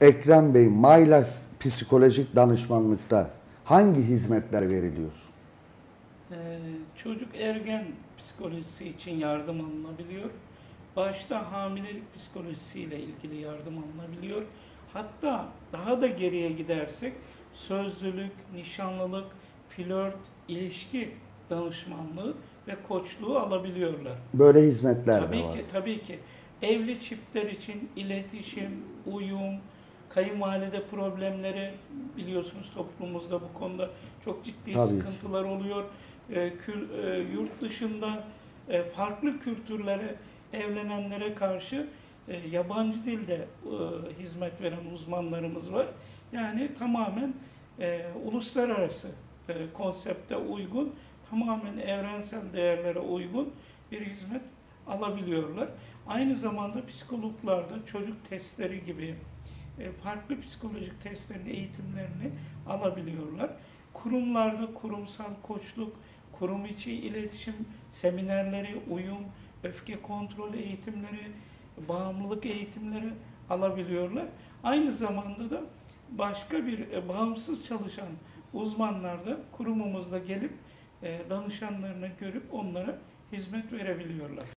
Ekrem Bey, Life psikolojik danışmanlıkta hangi hizmetler veriliyor? Ee, çocuk ergen psikolojisi için yardım alınabiliyor. Başta hamilelik psikolojisiyle ilgili yardım alınabiliyor. Hatta daha da geriye gidersek sözlülük, nişanlılık, flört, ilişki danışmanlığı ve koçluğu alabiliyorlar. Böyle hizmetler Tabii de var. ki, tabii ki. Evli çiftler için iletişim, uyum, kayınvalide problemleri biliyorsunuz toplumumuzda bu konuda çok ciddi Tabii. sıkıntılar oluyor. Ee, kül- e, yurt dışında e, farklı kültürlere, evlenenlere karşı e, yabancı dilde e, hizmet veren uzmanlarımız var. Yani tamamen e, uluslararası e, konsepte uygun, tamamen evrensel değerlere uygun bir hizmet alabiliyorlar. Aynı zamanda psikologlarda çocuk testleri gibi e, farklı psikolojik testlerin eğitimlerini alabiliyorlar. Kurumlarda kurumsal koçluk, kurum içi iletişim seminerleri, uyum, öfke kontrol eğitimleri, bağımlılık eğitimleri alabiliyorlar. Aynı zamanda da başka bir e, bağımsız çalışan uzmanlar da kurumumuzda gelip e, danışanlarını görüp onlara hizmet verebiliyorlar.